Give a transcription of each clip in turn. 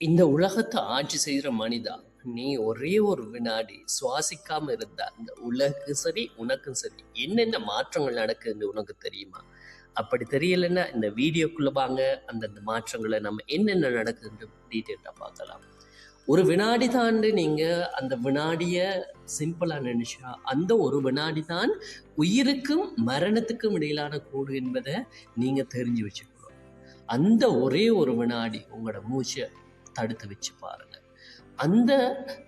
இந்த உலகத்தை ஆட்சி செய்கிற மனிதா நீ ஒரே ஒரு வினாடி சுவாசிக்காம இருந்தா இந்த உலகம் சரி உனக்கும் சரி என்னென்ன மாற்றங்கள் நடக்குதுன்னு உனக்கு தெரியுமா? அப்படி தெரியலைன்னா இந்த வீடியோக்குள்ள வாங்க அந்தந்த மாற்றங்களை நம்ம என்னென்ன நடக்குதுன்னு டீட்டெயிலாக பார்க்கலாம். ஒரு வினாடி தாண்டு நீங்க அந்த வினாடிய சிம்பிளா நினைச்சா அந்த ஒரு வினாடி தான் உயிருக்கும் மரணத்துக்கும் இடையிலான கூடு என்பதை நீங்க தெரிஞ்சு வச்சுக்கணும். அந்த ஒரே ஒரு வினாடி உங்களோட மூச்சை தடுத்து வச்சு பாருங்க. அந்த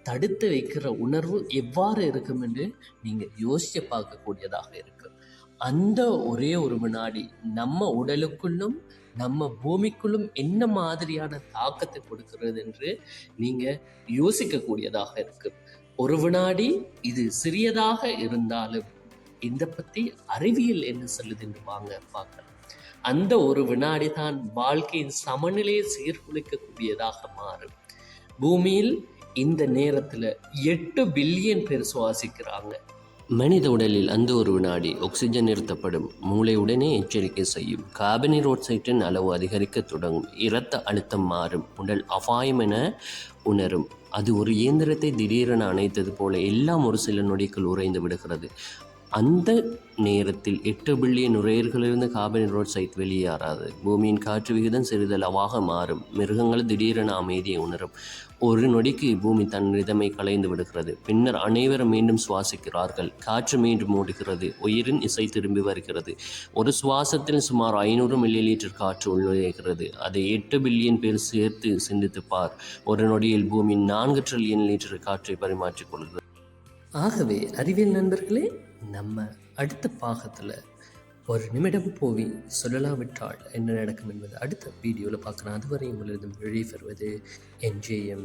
தடுத்து வைக்கிற உணர்வு எவ்வாறு இருக்கும் என்று நீங்கள் யோசிச்சு பார்க்கக்கூடியதாக இருக்கும் அந்த ஒரே ஒரு வினாடி நம்ம உடலுக்குள்ளும் நம்ம பூமிக்குள்ளும் என்ன மாதிரியான தாக்கத்தை கொடுக்கிறது என்று நீங்கள் யோசிக்கக்கூடியதாக இருக்கும் ஒரு வினாடி இது சிறியதாக இருந்தாலும் இந்த பற்றி அறிவியல் என்ன சொல்லுது என்று வாங்க பார்க்கலாம். அந்த ஒரு வினாடி தான் வாழ்க்கையின் சமநிலையை சீர்குலைக்கக்கூடியதாக மாறும். பூமியில் இந்த நேரத்தில் எட்டு பில்லியன் பேர் சுவாசிக்கிறாங்க. மனித உடலில் அந்த ஒரு வினாடி ஆக்சிஜன் நிறுத்தப்படும். மூளை உடனே எச்சரிக்கை செய்யும். கார்பனீரோட்சைட்டின் அளவு அதிகரிக்க தொடங்கும். இரத்த அழுத்தம் மாறும். உடல் அபாயம் என உணரும். அது ஒரு இயந்திரத்தை திடீரென அணைத்தது போல எல்லாம் ஒரு சில நொடிக்குள் உறைந்து விடுகிறது. அந்த நேரத்தில் எட்டு பில்லியன் நுரையீரலிருந்து கார்பன் சைட் வெளியேறாது. பூமியின் காற்று விகிதம் சிறிதளவாக மாறும். மிருகங்கள் திடீரென அமைதியை உணரும். ஒரு நொடிக்கு பூமி தன் ரிதமை கலைந்து விடுகிறது. பின்னர் அனைவரும் மீண்டும் சுவாசிக்கிறார்கள். காற்று மீண்டும் மூடுகிறது. உயிரின் இசை திரும்பி வருகிறது. ஒரு சுவாசத்தில் சுமார் ஐநூறு மில்லி லிட்டர் காற்று உள்ளுகிறது அதை எட்டு பில்லியன் பேர் சேர்த்து சிந்தித்து பார். ஒரு நொடியில் பூமி நான்கு ட்ரில்லியன் லிட்டர் காற்றை பரிமாற்றிக் கொள்கிறது. ஆகவே அறிவியல் நண்பர்களே நம்ம அடுத்த பாகத்தில் ஒரு நிமிடம் போவி சொல்லலாவிட்டால் என்ன நடக்கும் என்பது அடுத்த வீடியோவில் பார்க்கலாம். அதுவரை உங்களிடம் வெளியே பெறுவது என்ஜேஎம்